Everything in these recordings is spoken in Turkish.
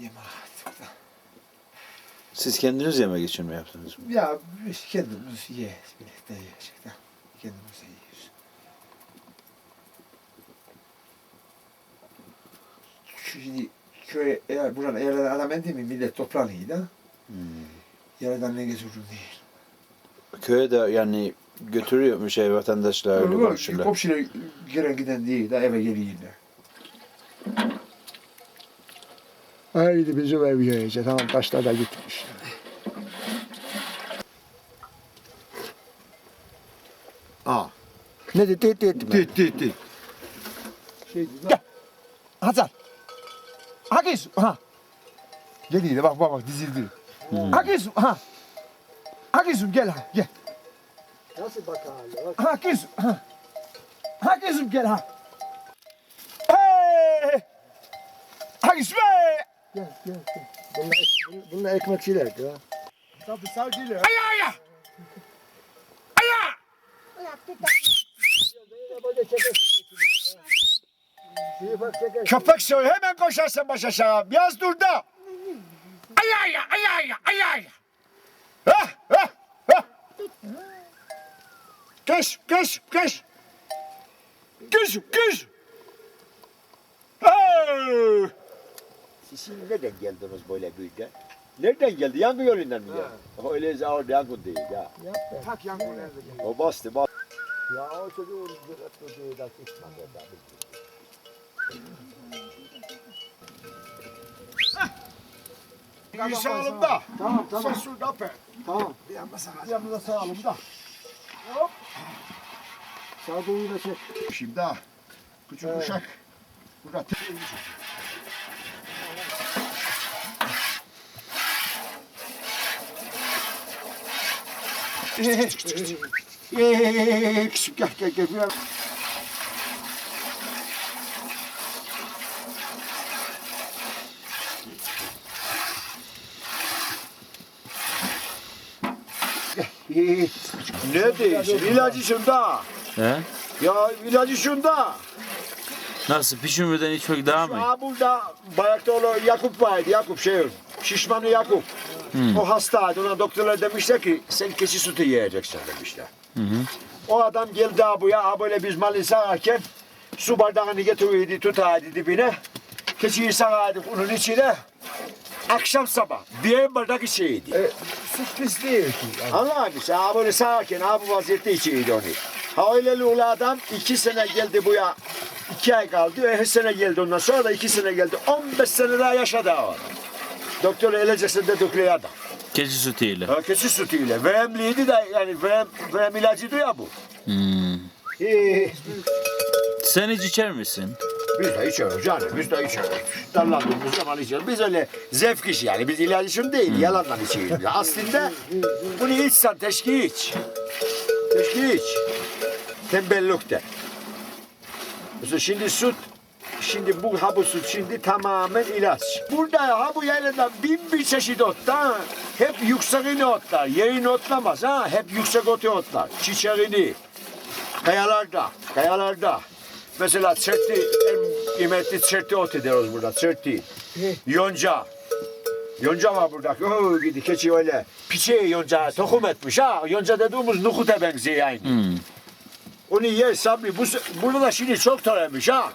Yeme artık da. Siz kendiniz yemek için mi yaptınız? Ya biz kendimiz yiyiz birlikte yiyecek de. Kendimiz de yiyoruz. Şimdi köy eğer buranın yerden adam ben değil mi millet toprağını da. Hmm. Yerden ne geçirdin değil. Köye de yani götürüyor mu şey vatandaşlar, öyle komşular? Komşular gelen giden değil de eve geliyorlar. Haydi bizim ev yiyecek. Tamam taşlar da gitmiş. Aa. Ne dedi? Dit dit. Dit dit dit. Şey, Gel. Hazar. Hakiz. Ha. Geliyor bak bak bak dizildi. Hakiz. Ha. Hakizim gel ha. Gel. Nasıl bak hali? Hakiz. Ha. Hakizim gel ha. Gel gel gel. Bunlar, bunlar ekmekçiler ya. Tabii savcıyla. Aya aya. Aya. Köpek soy hemen koşarsın baş aşağı. Biraz dur da. Aya aya aya aya aya aya. Ha ha ha. Geç geç geç. Geç geç. Siz nereden geldiniz böyle büyüyünce? Nereden geldi? Yangın yolundan mı geldi? Öyle zor yangın değil ya. Tak yangın nerede? O bastı bastı. Ya o çocuğu da çıkmadı da. Bir sağalım da. Tamam tamam. Sen şurada pe. Tamam. Bir yanma sana. Yanımıza sağalım da. Hop. Sağ doğru da çek. Şimdi ha. Küçük uşak. Burada küçük gel gel gel. Ne değilsin? İlacı şunda. He? Ya ilacı şunda. Nasıl pişirmeden içmek daha mı? Aa burada bayakta olan Yakup vardı. Yakup şey şişmanı Yakup. O hastaydı. Ona doktorlar demişler ki sen keçi sütü yiyeceksin demişler. O adam geldi abuya. Ha böyle biz malı sağarken su bardağını getiriyordu tutardı dibine. Keçiyi sağardık onun içine. Akşam sabah bir bardak içiydi. E, süt pis değil ki. Yani. Sen ha böyle sağarken ha bu vaziyette içiydi onu. Ha öyle ulu adam iki sene geldi buya. iki ay kaldı. Her sene geldi ondan sonra da iki sene geldi. 15 sene daha yaşadı o adam. Doktor öleceksin dedikleri adam. Keçi sütüyle. Ha, keçi sütüyle. Veremliydi de yani verem, verem ilacıydı ya bu. Hmm. Ee, Sen hiç içer misin? biz de içiyoruz canım. Biz de içiyoruz. Darlandığımız zaman içiyoruz. Biz öyle zevk işi yani. Biz ilaç için değil. Yalandan içiyoruz. Aslında bunu içsen teşki iç. Teşki iç. Tembellük de. Mesela şimdi süt Şimdi bu ha bu süt şimdi tamamen ilaç. Burada ha bu yaylada bin bir çeşit ot da hep yükseğini otlar. Yerini otlamaz ha. Hep yüksek otu otlar. Çiçeğini. Kayalarda, kayalarda. Mesela çerti, en kıymetli çerti otu diyoruz burada. Çerti. Yonca. Yonca var burada. Oo gidi keçi öyle. Piçeyi yonca tohum etmiş ha. Yonca dediğimiz nukuta benziyor aynı. Hmm. Onu yer sabri. Bu, burada da şimdi çok türemiş ha.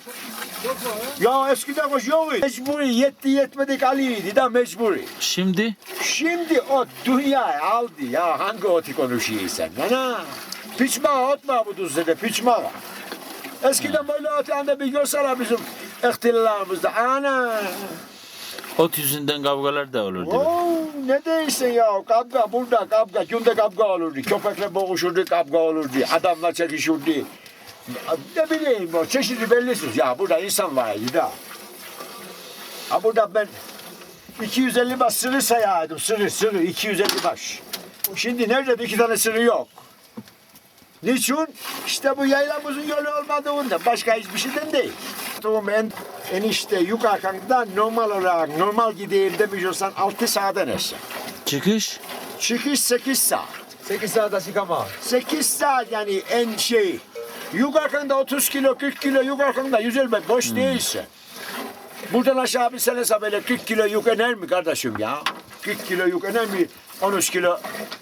Ya eskiden hoş yok. Mecburi yetti yetmedik Ali'ydi da mecburi. Şimdi Şimdi o dünya aldı ya hangi oti konuşuyor sen? Ana piçma otma bu düzede piçma. Eskiden böyle ot anda bir görseler bizim ihtilalımızda. Ana. ot yüzünden kavgalar da olur değil mi? Oo, ne değilsin ya kavga burada kavga günde kavga olurdu. Köpekle boğuşurdu kavga olurdu. Adamla çekişirdi. Ne bileyim o çeşitli bellisiz. Ya burada insan vardı da. Ha burada ben 250 baş sırrı sayardım. Sırrı sırrı 250 baş. Şimdi nerede bir iki tane sırrı yok. Niçin? İşte bu yaylamızın yolu olmadığında başka hiçbir şeyden değil. Tohum en, enişte yukarıdan normal olarak normal gideyim demiyorsan 6 saatten aşağı. Çıkış? Çıkış 8 saat. 8 saat çıkama. 8 saat yani en şey. Yukarıda 30 kilo 40 kilo yukarıda 150 boş değilse. Buradan aşağı bir sene böyle 40 kilo yük iner mi kardeşim ya? 40 kilo yük iner mi? 13 kilo,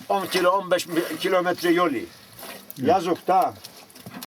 10 kilo, 15 kilometre yolu. Yazık da.